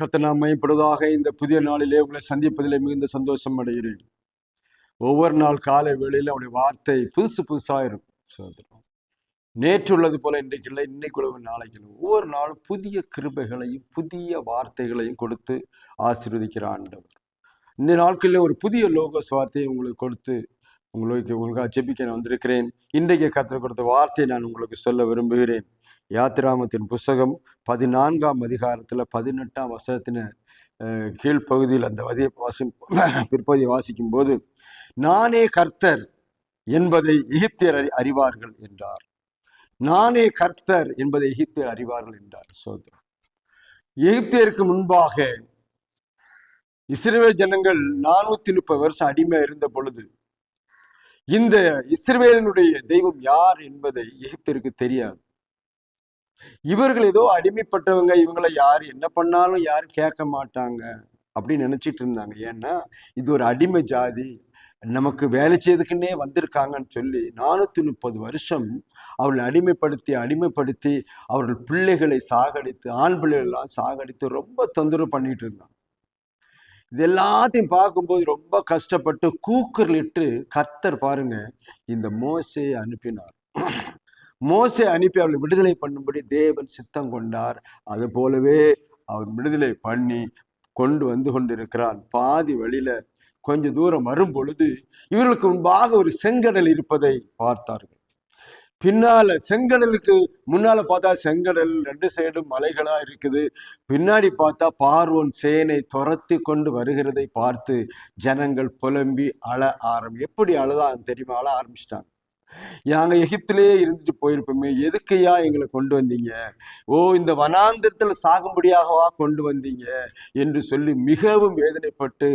கர்த்த நாம் மையப்படுவதாக இந்த புதிய நாளிலே உங்களை சந்திப்பதிலே மிகுந்த சந்தோஷம் அடைகிறேன். ஒவ்வொரு நாள் காலை வேளையில் அவருடைய வார்த்தை புதுசு புதுசாக இருக்கும். சோதரம் நேற்று உள்ளது போல இன்றைக்கு இல்லை இன்னைக்கு நாளைக்கு இல்லை. ஒவ்வொரு நாளும் புதிய கிருபைகளையும் புதிய வார்த்தைகளையும் கொடுத்து ஆசீர்வதிக்கிற ஆண்டவர். இந்த நாட்களில் ஒரு புதிய லோக வார்த்தையை உங்களுக்கு கொடுத்து உங்களுக்கு உங்களுக்காக ஜெபிக்க நான் வந்திருக்கிறேன். இன்றைக்கு கற்றுக் கொடுத்த வார்த்தையை நான் உங்களுக்கு சொல்ல விரும்புகிறேன். யாத்திராமத்தின் புஸ்தகம் பதினான்காம் அதிகாரத்தில் பதினெட்டாம் வசனத்தின அஹ், கீழ்ப்பகுதியில் அந்த வதிய வாசி பிற்பகுதியை வாசிக்கும் போது நானே கர்த்தர் என்பதை எகிப்தியர் அறி- அறிவார்கள் என்றார். நானே கர்த்தர் என்பதை எகிப்தியர் அறிவார்கள் என்றார் சோதரர். எகிப்தியருக்கு முன்பாக இஸ்ரேல் ஜனங்கள் நானூத்தி முப்பது வருஷம் அடிமை இருந்த பொழுது இந்த இஸ்ரேலினுடைய தெய்வம் யார் என்பதை எகிப்தியருக்கு தெரியாது. இவர்கள் ஏதோ அடிமைப்பட்டவங்க இவங்களை யார் என்ன பண்ணாலும் யாரும் கேட்க மாட்டாங்க அப்படின்னு நினைச்சிட்டு இருந்தாங்க. ஏன்னா இது ஒரு அடிமை ஜாதி. நமக்கு வேலை செய்யறதுக்குன்னே வந்திருக்காங்கன்னு சொல்லி நானூத்தி முப்பது வருஷம் அவர்களை அடிமைப்படுத்தி அடிமைப்படுத்தி அவர்கள் பிள்ளைகளை சாகடித்து ஆண் பிள்ளைகள் எல்லாம் சாகடித்து ரொம்ப தொந்தரவு பண்ணிட்டு இருந்தாங்க. இது எல்லாத்தையும் பார்க்கும்போது ரொம்ப கஷ்டப்பட்டு கூக்குரலிட்டு கர்த்தர் பாருங்க இந்த மோசையை அனுப்பினார். மோசை அனுப்பி அவளை விடுதலை பண்ணும்படி தேவன் சித்தம் கொண்டார். அது போலவே அவர் விடுதலை பண்ணி கொண்டு வந்து கொண்டிருக்கிறான் பாதி வழியில கொஞ்ச தூரம் வரும் பொழுது இவர்களுக்கு முன்பாக ஒரு செங்கடல் இருப்பதை பார்த்தார்கள். பின்னால செங்கடலுக்கு முன்னால பார்த்தா செங்கடல் ரெண்டு சைடும் மலைகளா இருக்குது. பின்னாடி பார்த்தா பார்வோன் சேனை துரத்தி கொண்டு வருகிறதை பார்த்து ஜனங்கள் புலம்பி அழ ஆரம்பி எப்படி அழுதான் தெரியுமா? அழ ஆரம்பிச்சிட்டாங்க. நாங்க எகிப்திலேயே இருந்துட்டு போயிருப்போமே எதுக்கையா எங்களை கொண்டு வந்தீங்க? ஓ இந்த வனாந்திரத்துல சாகும்படியாகவா கொண்டு வந்தீங்க என்று சொல்லி மிகவும் வேதனைப்பட்டு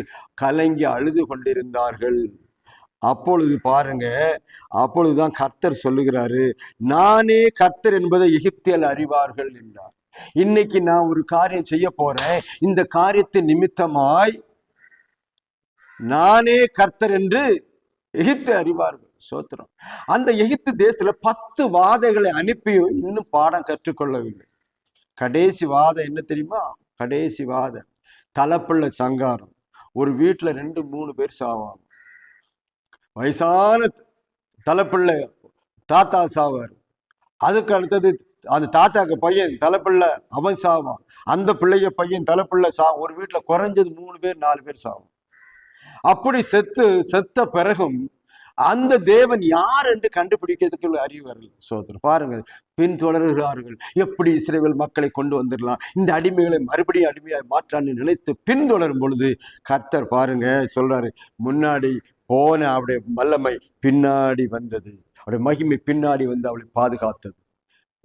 கலங்கி அழுது கொண்டிருந்தார்கள். அப்பொழுது பாருங்க அப்பொழுதுதான் கர்த்தர் சொல்லுகிறாரு நானே கர்த்தர் என்பதை எகிப்தியல் அறிவார்கள் என்றார். இன்னைக்கு நான் ஒரு காரியம் செய்ய போறேன். இந்த காரியத்தின் நிமித்தமாய் நானே கர்த்தர் என்று எகிப்து அறிவார்கள். சோத்திரம். அந்த எகிப்து தேசத்துல பத்து வாதைகளை அனுப்பி இன்னும் பாடம் கற்றுக்கொள்ளவில்லை. கடைசி வாதம் என்ன தெரியுமா? கடைசி வாதம் தலைப்புள்ள சங்காரம். ஒரு வீட்டுல ரெண்டு மூணு பேர் சாவாங்க. வயசான தலைப்பிள்ளை தாத்தா சாவார். அதுக்கு அடுத்தது அந்த தாத்தாக்கு பையன் தலைப்பிள்ளை அவன் சாவான். அந்த பிள்ளைய பையன் தலைப்பிள்ளை சா ஒரு வீட்டுல குறைஞ்சது மூணு பேர் நாலு பேர் சாவும் அப்படி செத்து செத்த பிறகும் அந்த தேவன் யார் என்று கண்டுபிடிக்கிறதுக்கு அறிவு வரல. பாருங்கள் பின் பின்தொடர்கிறார்கள். எப்படி இஸ்ரேல் மக்களை கொண்டு வந்துடலாம்? இந்த அடிமைகளை மறுபடியும் அடிமையாக மாற்றான்னு நினைத்து பின்தொடரும் பொழுது கர்த்தர் பாருங்க சொல்றாரு முன்னாடி போன அவருடைய வல்லமை பின்னாடி வந்தது. அவருடைய மகிமை பின்னாடி வந்து அவளை பாதுகாத்தது.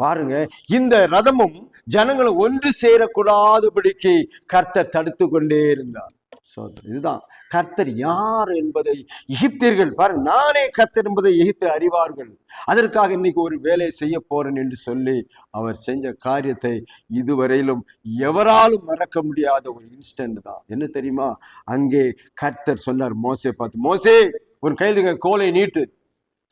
பாருங்க இந்த ரதமும் ஜனங்களை ஒன்று சேரக்கூடாதபடிக்கு கர்த்தர் தடுத்து கொண்டே இருந்தார். சோதரர் இதுதான். கர்த்தர் யார் என்பதை எகிப்தியர்கள் பாரு நானே கர்த்தர் என்பதை எகிப்தியர் அறிவார்கள். அதற்காக இன்னைக்கு ஒரு வேலையை செய்ய போறேன் என்று சொல்லி அவர் செஞ்ச காரியத்தை இதுவரையிலும் எவராலும் மறக்க முடியாத ஒரு இன்ஸ்டன்ட் தான். என்ன தெரியுமா? அங்கே கர்த்தர் சொன்னார் மோசே பார்த்து மோசே ஒரு கையில் கோலை நீட்டு.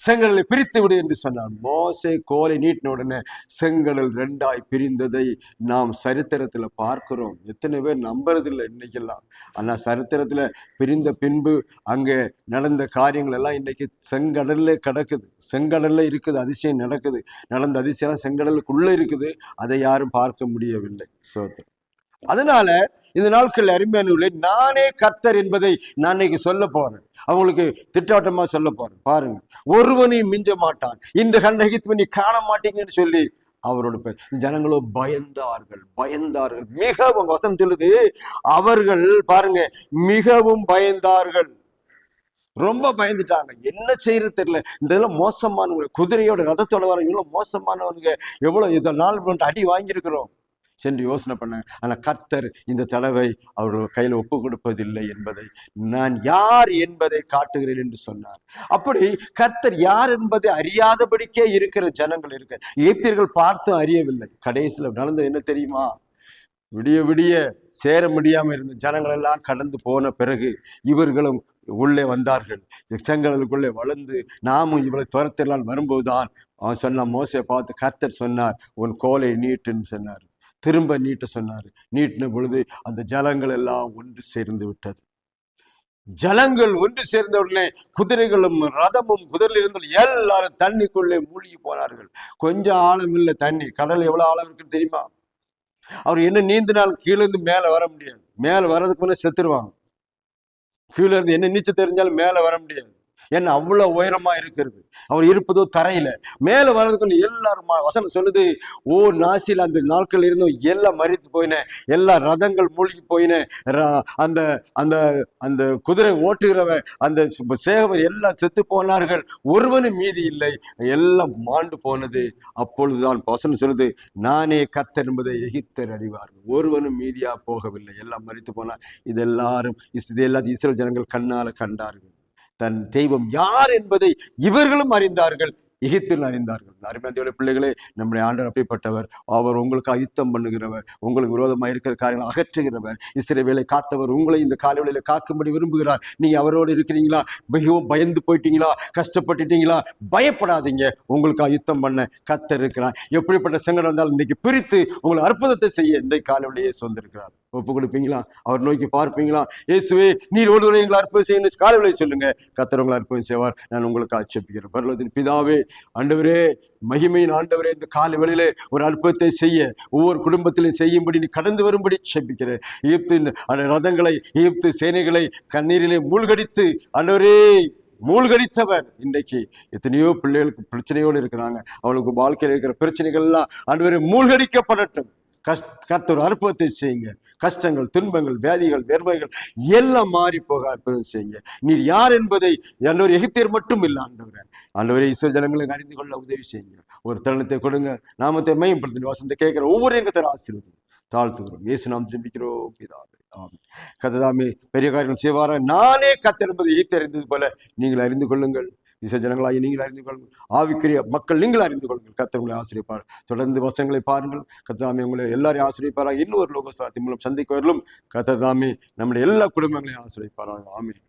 செங்கடலை பிரித்து விடு என்று சொன்னார். மோசே கோலை நீட்டின உடனே செங்கடல் ரெண்டாய் பிரிந்ததை நாம் சரித்திரத்துல பார்க்கிறோம். எத்தனை பேர் நம்புறதில்லை இன்னைக்கெல்லாம். ஆனா சரித்திரத்துல பிரிந்த பின்பு அங்கே நடந்த காரியங்கள் எல்லாம் இன்னைக்கு செங்கடல்ல கிடக்குது. செங்கடல்ல இருக்குது அதிசயம் நடக்குது. நடந்த அதிசயம் செங்கடலுக்குள்ள இருக்குது. அதை யாரும் பார்க்க முடியவில்லை. சோத்திரம் அதனால இந்த நாட்கள் அருமையானவர்களே நானே கர்த்தர் என்பதை நான் இன்னைக்கு சொல்ல போறேன். அவங்களுக்கு திட்டாட்டமா சொல்ல போறேன். பாருங்க ஒருவனையும் மிஞ்ச மாட்டான். இந்த கண்டகித்து நீ காண மாட்டீங்கன்னு சொல்லி அவரோட பே- ஜனங்களோ பயந்தார்கள் பயந்தார்கள். மிகவும் வசம் சொல்லுது அவர்கள் பாருங்க மிகவும் பயந்தார்கள். ரொம்ப பயந்துட்டாங்க. என்ன செய்யறது தெரியல. இந்த இதெல்லாம் மோசமானவங்க குதிரையோட ரதத்தோட வர மோசமானவங்க மோசமானவனுங்க எவ்வளவு இதை நாள் அடி வாங்கியிருக்கிறோம். சென்று யோசனை பண்ணாங்க. ஆனால் கர்த்தர் இந்த தடவை அவர்கள் கையில் ஒப்பு கொடுப்பதில்லை என்பதை நான் யார் என்பதை காட்டுகிறேன் என்று சொன்னார். அப்படி கர்த்தர் யார் என்பதை அறியாதபடிக்கே இருக்கிற ஜனங்கள் இருக்க ஏத்தியர்கள் பார்த்தும் அறியவில்லை. கடைசியில் நடந்தது என்ன தெரியுமா? விடிய விடிய சேர முடியாமல் இருந்த ஜனங்கள் எல்லாம் கடந்து போன பிறகு இவர்களும் உள்ளே வந்தார்கள். செங்கடலுக்குள்ளே வளர்ந்து நாமும் இவளை துரத்தெல்லாம் வரும்போதுதான் அவன் சொன்னான் மோசையை பார்த்து கர்த்தர் சொன்னார் உன் கோலை நீட்டுன்னு சொன்னார். திரும்ப நீட்ட சொன்னார். நீட்டின பொழுது அந்த ஜலங்கள் எல்லாம் ஒன்று சேர்ந்து விட்டது. ஜலங்கள் ஒன்று சேர்ந்த உடனே குதிரைகளும் ரதமும் குதிரையில் இருந்த எல்லாரும் தண்ணிக்குள்ளே மூழ்கி போனார்கள். கொஞ்சம் ஆழம் இல்லை தண்ணி. கடல் எவ்வளோ ஆழம் இருக்குன்னு தெரியுமா? அவர் என்ன நீந்தினாலும் கீழே இருந்து மேலே வர முடியாது. மேலே வர்றதுக்கு முன்னே செத்துருவாங்க. கீழே இருந்து என்ன நீச்சல் தெரிஞ்சாலும் மேலே வர முடியாது. ஏன்னா அவ்வளவு உயரமா இருக்கிறது? அவர் இருப்பதோ தரையில. மேல வர்றதுக்குள்ள எல்லாரும் வசனம் சொல்லுது ஓ நாசில் அந்த நாட்கள் இருந்தும் எல்லாம் மறித்து போயின. எல்லா ரதங்கள் மூழ்கி போயினேன் ர- அந்த அந்த அந்த குதிரை ஓட்டுகிறவன் அந்த சு- எல்லாம் செத்து போனார்கள். ஒருவனும் மீதி இல்லை. எல்லாம் மாண்டு போனது. அப்பொழுதுதான் வசனம் சொல்லுது நானே கர்த்தர் என்பதை எகிப்தர் அறிவார்கள். ஒருவனும் மீதியா போகவில்லை. எல்லாம் மறித்து போனா இது எல்லாரும் இது எல்லாத்தையும் இஸ்ரேல் ஜனங்கள் கண்ணால கண்டார்கள். தன் தெய்வம் யார் என்பதை இவர்களும் அறிந்தார்கள் எகிப்தில் அறிந்தார்கள். அருமையான பிள்ளைகளே நம்முடைய ஆண்டர் அப்படிப்பட்டவர். அவர் உங்களுக்கு அயுத்தம் பண்ணுகிறவர். உங்களுக்கு விரோதமாக இருக்கிற காரியங்களை அகற்றுகிறவர். இஸ்ரவேலை காத்தவர் உங்களை இந்த காலவெளியில் காக்கும்படி விரும்புகிறார். நீங்கள் அவரோடு இருக்கிறீங்களா? மிகவும் பயந்து போயிட்டீங்களா? கஷ்டப்பட்டுட்டீங்களா? பயப்படாதீங்க. உங்களுக்கு அயுத்தம் பண்ண கத்தர் இருக்கிறார். எப்படிப்பட்ட சங்கடம் வந்தாலும் இன்னைக்கு பிரித்து உங்களை அற்புதத்தை செய்ய இந்த காலவெளியே சொந்திருக்கிறார் ஒப்பு கொடுப்பீங்களா? அவர் நோக்கி பார்ப்பீங்களா? இயேசுவே நீர் ஒருவரை எங்களை அற்புதம் செய்யணும் காலவெளியை சொல்லுங்க. கத்தர் உங்களை அற்புதம் செய்வார். நான் உங்களுக்கு ஆட்சேபிக்கிறேன் பரலோகத்தின் பிதாவே ஆண்டவரே மகிமையின் ஆண்டவரே இந்த கால வேளையிலே ஒரு அற்புதத்தை செய்ய ஒவ்வொரு குடும்பத்திலும் செய்யும்படி நீ கடந்து வரும்படி செபிக்கிறேன். ஈப்து ரதங்களை ஈப்து சேனைகளை கண்ணீரிலே மூழ்கடித்து அன்றவரே மூழ்கடித்தவர் இன்றைக்கு. எத்தனையோ பிள்ளைகளுக்கு பிரச்சனையோடு இருக்கிறாங்க. அவளுக்கு வாழ்க்கையில் இருக்கிற பிரச்சனைகள் எல்லாம் மூழ்கடிக்கப்படட்டும். கஷ்ட கர்த்தர் அற்புதத்தை செய்யுங்க. கஷ்டங்கள் துன்பங்கள் வியாதிகள் வெறுமைகள் எல்லாம் மாறி போக அற்புதம் செய்யுங்க. நீர் யார் என்பதை ஆண்டவர் எகிப்தியர் மட்டும் இல்லை ஆண்டவர். ஆண்டவரே இஸ்ரோ ஜனங்களுக்கு அறிந்து கொள்ள உதவி செய்யுங்க. ஒரு தருணத்தை கொடுங்க. நாமத்தை மையப்படுத்தி வசந்த கேட்கிற ஒவ்வொரு எங்கத்தர ஆசீர்வதி தாழ்த்துகிறோம். இயேசு நாம் ஜெபிக்கிறோம் பிதாவே. ஆமென். கத்ததாமே பெரிய காரியங்கள் செய்வாரா நானே கத்தர் என்பதை அறிந்தது போல நீங்கள் அறிந்து கொள்ளுங்கள். இசை ஜனங்களாகி நீங்கள் அறிந்து கொள்ளுங்கள். ஆவிக்குரிய மக்கள் நீங்கள் அறிந்து கொள்ளுங்கள். கத்தர் உங்களை ஆசிரியப்பார். தொடர்ந்து வசனங்களை பாருங்கள். கத்ததாமே உங்களை எல்லாரையும் ஆசிரியப்பாராக இன்னொரு லோகசாத்தி மூலம் சந்திக்க வரலும் கத்ததாமே நம்முடைய எல்லா குடும்பங்களையும் ஆசிரியப்பாராக. ஆமென்.